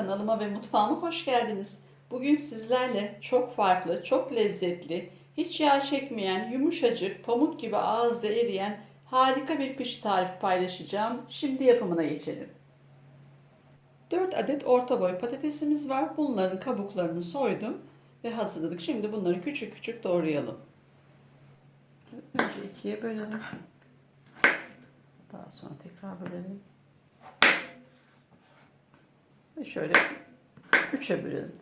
Kanalıma ve mutfağıma hoş geldiniz. Bugün sizlerle çok farklı, çok lezzetli, hiç yağ çekmeyen, yumuşacık, pamuk gibi ağızda eriyen harika bir pişi tarifi paylaşacağım. Şimdi yapımına geçelim. 4 adet orta boy patatesimiz var. Bunların kabuklarını soydum ve hazırladık. Şimdi bunları küçük küçük doğrayalım. Önce ikiye bölelim. Daha sonra tekrar bölelim. Ve şöyle üçe bölelim.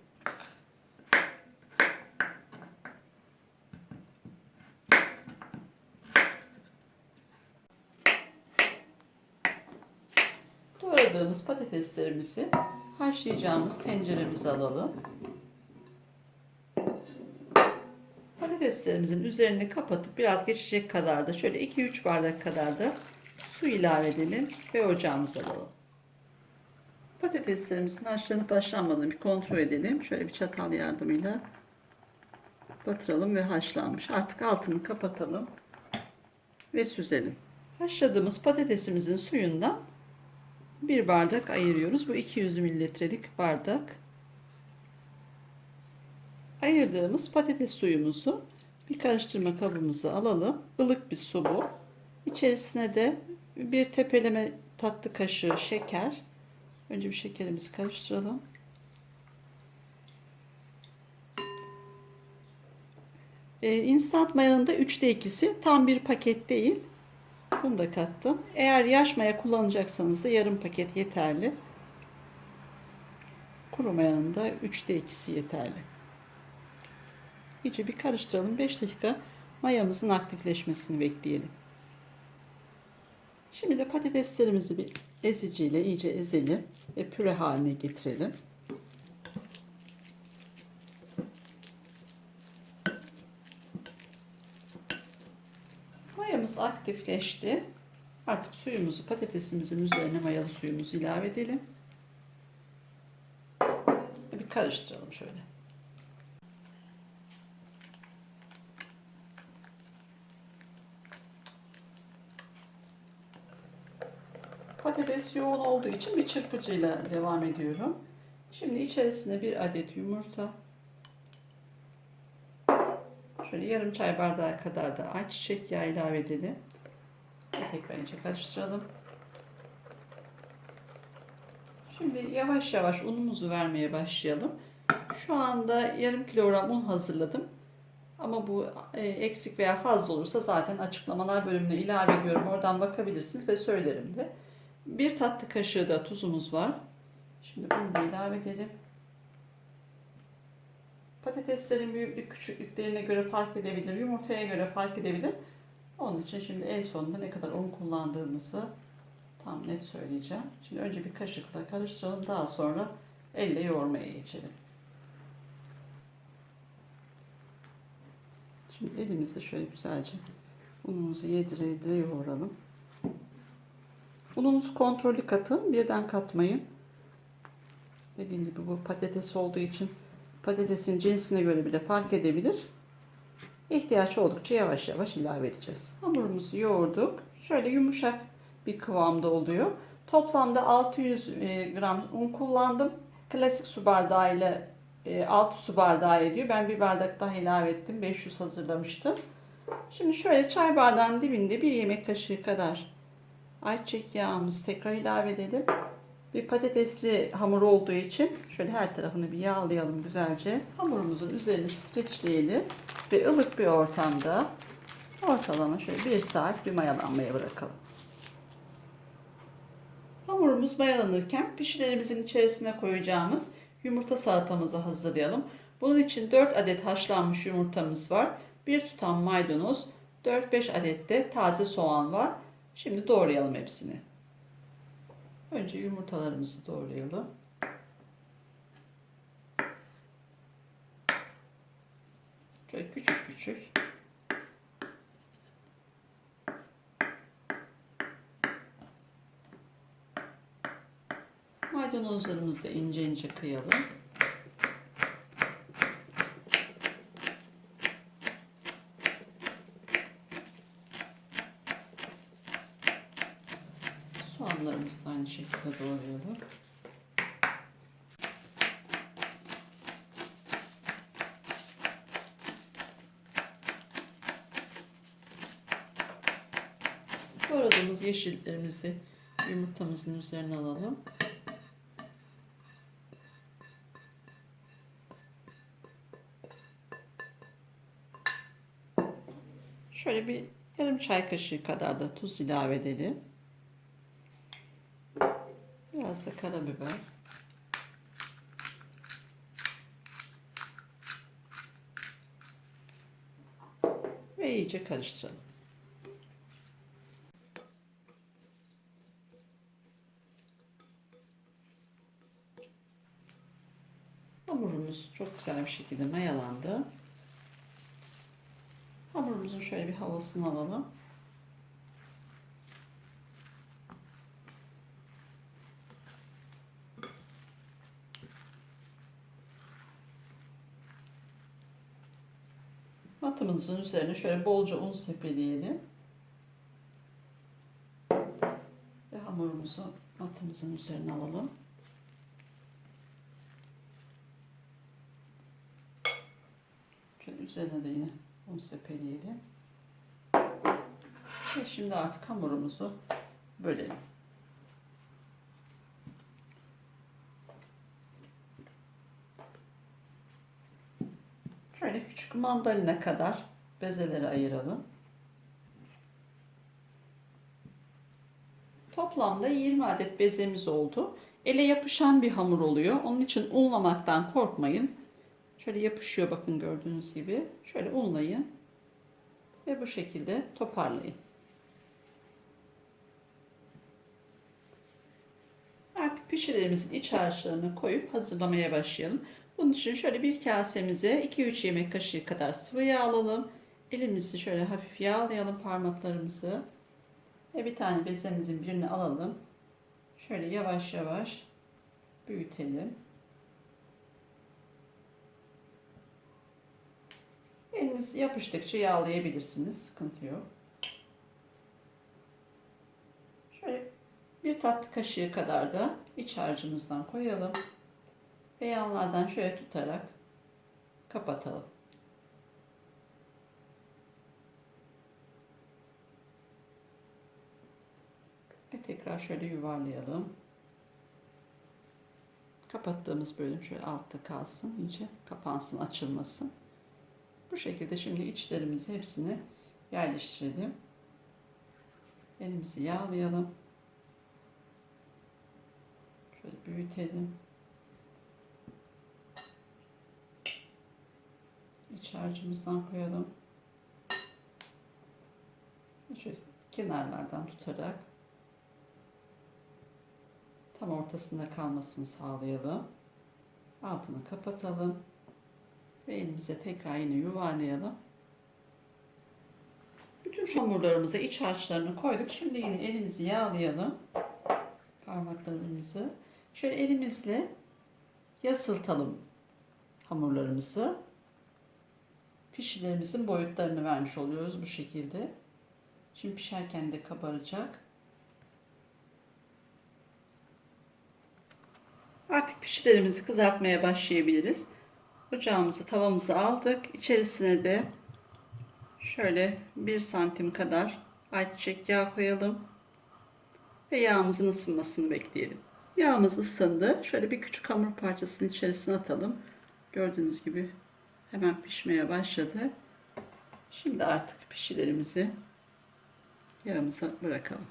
Doğradığımız patateslerimizi haşlayacağımız tenceremize alalım. Patateslerimizin üzerini kapatıp biraz geçecek kadar da şöyle 2-3 bardak kadar da su ilave edelim ve ocağımıza alalım. Patateslerimizin haşlanıp haşlanmadığını bir kontrol edelim. Şöyle bir çatal yardımıyla batıralım ve haşlanmış. Artık altını kapatalım ve süzelim. Haşladığımız patatesimizin suyundan bir bardak ayırıyoruz. Bu 200 mililitrelik bardak. Ayırdığımız patates suyumuzu bir karıştırma kabımıza alalım. Ilık bir su bu. İçerisine de bir tepeleme tatlı kaşığı şeker. Önce bir şekerimizi karıştıralım. Ee, instant mayanın da 3'te 2'si tam bir paket değil. Bunu da kattım. Eğer yaş maya kullanacaksanız da yarım paket yeterli. Kuru mayanın da 3'te 2'si yeterli. İyice bir karıştıralım. 5 dakika mayamızın aktifleşmesini bekleyelim. Şimdi de patateslerimizi bir eziciyle iyice ezelim ve püre haline getirelim. Mayamız aktifleşti. Artık suyumuzu patatesimizin üzerine mayalı suyumuzu ilave edelim. Bir karıştıralım şöyle. Patates yoğun olduğu için bir çırpıcıyla devam ediyorum. Şimdi içerisine bir adet yumurta. Şöyle yarım çay bardağı kadar da ayçiçek yağı ilave edelim. Tekrar iyice karıştıralım. Şimdi yavaş yavaş unumuzu vermeye başlayalım. Şu anda yarım kilogram un hazırladım. Ama bu e, eksik veya fazla olursa zaten açıklamalar bölümüne ilave ediyorum. Oradan bakabilirsiniz ve söylerim de. Bir tatlı kaşığı da tuzumuz var. Şimdi bunu da ilave edelim. Patateslerin büyüklük küçüklüklerine göre fark edebilir. Yumurtaya göre fark edebilir. Onun için şimdi en sonunda ne kadar un kullandığımızı tam net söyleyeceğim. Şimdi önce bir kaşıkla karıştıralım. Daha sonra elle yoğurmaya geçelim. Şimdi elimizi şöyle güzelce unumuzu yedire yedire yoğuralım. Ununuzu kontrollü katın. Birden katmayın. Dediğim gibi bu patates olduğu için patatesin cinsine göre bile fark edebilir. İhtiyaç oldukça yavaş yavaş ilave edeceğiz. Hamurumuzu yoğurduk. Şöyle yumuşak bir kıvamda oluyor. Toplamda 600 e, gram un kullandım. Klasik su bardağı ile 6 su bardağı ediyor. Ben bir bardak daha ilave ettim. 500 hazırlamıştım. Şimdi şöyle çay bardağının dibinde bir yemek kaşığı kadar ayçiçek yağımızı tekrar ilave edelim. Bir patatesli hamur olduğu için şöyle her tarafını bir yağlayalım güzelce. Hamurumuzun üzerini streçleyelim ve ılık bir ortamda ortalama şöyle bir saat bir mayalanmaya bırakalım. Hamurumuz mayalanırken pişilerimizin içerisine koyacağımız yumurta salatamızı hazırlayalım. Bunun için 4 adet haşlanmış yumurtamız var. Bir tutam maydanoz, 4-5 adet de taze soğan var. Şimdi doğrayalım hepsini. Önce yumurtalarımızı doğrayalım. Şöyle küçük küçük. Maydanozlarımızı da ince ince kıyalım. Soğanlarımızı da aynı şekilde doğrayalım. Doğradığımız yeşillerimizi yumurtamızın üzerine alalım. Şöyle bir yarım çay kaşığı kadar da tuz ilave edelim da karabiber. Ve iyice karıştıralım. Hamurumuz çok güzel bir şekilde mayalandı. Hamurumuzun şöyle bir havasını alalım. Matımızın üzerine şöyle bolca un sepeleyelim. Ve hamurumuzu matımızın üzerine alalım. Şöyle üzerine de yine un sepeleyelim. Ve şimdi artık hamurumuzu bölelim. Şöyle küçük mandalina kadar bezeleri ayıralım. Toplamda 20 adet bezemiz oldu. Ele yapışan bir hamur oluyor. Onun için unlamaktan korkmayın. Şöyle yapışıyor bakın gördüğünüz gibi. Şöyle unlayın. Ve bu şekilde toparlayın. Artık pişilerimizin iç harçlarını koyup hazırlamaya başlayalım. Bunun için şöyle bir kasemize 2-3 yemek kaşığı kadar sıvı yağ alalım. Elimizi şöyle hafif yağlayalım parmaklarımızı. Ve bir tane bezemizin birini alalım. Şöyle yavaş yavaş büyütelim. Eliniz yapıştıkça yağlayabilirsiniz. Sıkıntı yok. Şöyle bir tatlı kaşığı kadar da iç harcımızdan koyalım. Ve yanlardan şöyle tutarak kapatalım. Ve tekrar şöyle yuvarlayalım. Kapattığımız bölüm şöyle altta kalsın. iyice kapansın, açılmasın. Bu şekilde şimdi içlerimizi hepsini yerleştirelim. Elimizi yağlayalım. Şöyle büyütelim. İç harcımızdan koyalım. Şöyle kenarlardan tutarak tam ortasında kalmasını sağlayalım. Altını kapatalım. Ve elimize tekrar yine yuvarlayalım. Bütün şu hamurlarımıza iç harçlarını koyduk. Şimdi yine elimizi yağlayalım. Parmaklarımızı. Şöyle elimizle yasıltalım hamurlarımızı. Pişilerimizin boyutlarını vermiş oluyoruz bu şekilde. Şimdi pişerken de kabaracak. Artık pişilerimizi kızartmaya başlayabiliriz. Ocağımızı, tavamızı aldık. İçerisine de şöyle 1 santim kadar ayçiçek yağ koyalım. Ve yağımızın ısınmasını bekleyelim. Yağımız ısındı. Şöyle bir küçük hamur parçasını içerisine atalım. Gördüğünüz gibi hemen pişmeye başladı. Şimdi artık pişilerimizi yağımıza bırakalım.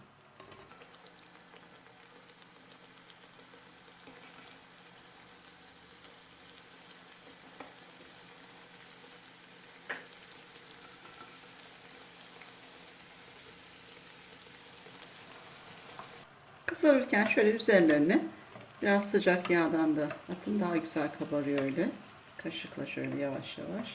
Kızarırken şöyle üzerlerine biraz sıcak yağdan da atın daha güzel kabarıyor öyle. Kaşıkla şöyle yavaş yavaş.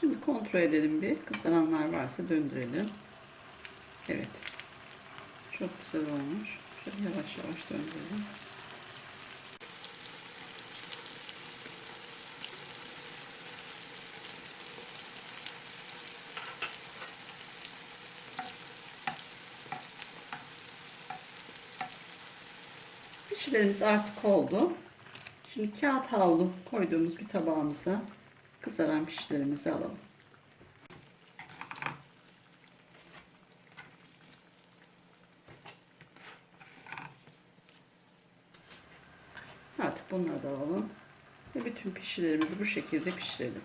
Şimdi kontrol edelim bir. Kızaranlar varsa döndürelim. Evet. Çok güzel olmuş. Şöyle yavaş yavaş döndürelim. Köftelerimiz artık oldu. Şimdi kağıt havlu koyduğumuz bir tabağımıza kızaran pişlerimizi alalım. Artık bunları da alalım. Ve bütün pişilerimizi bu şekilde pişirelim.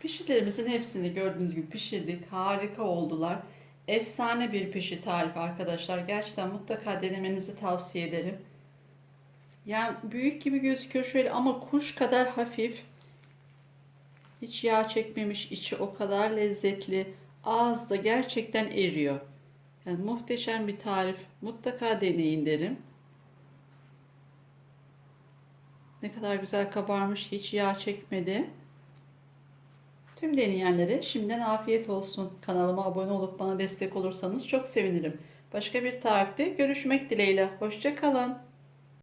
Pişilerimizin hepsini gördüğünüz gibi pişirdik. Harika oldular. Efsane bir pişi tarifi arkadaşlar. Gerçekten mutlaka denemenizi tavsiye ederim. Yani büyük gibi gözüküyor şöyle ama kuş kadar hafif. Hiç yağ çekmemiş, içi o kadar lezzetli. Ağızda gerçekten eriyor. Yani muhteşem bir tarif. Mutlaka deneyin derim. Ne kadar güzel kabarmış, hiç yağ çekmedi. Tüm deneyenlere şimdiden afiyet olsun. Kanalıma abone olup bana destek olursanız çok sevinirim. Başka bir tarifte görüşmek dileğiyle. Hoşça kalın.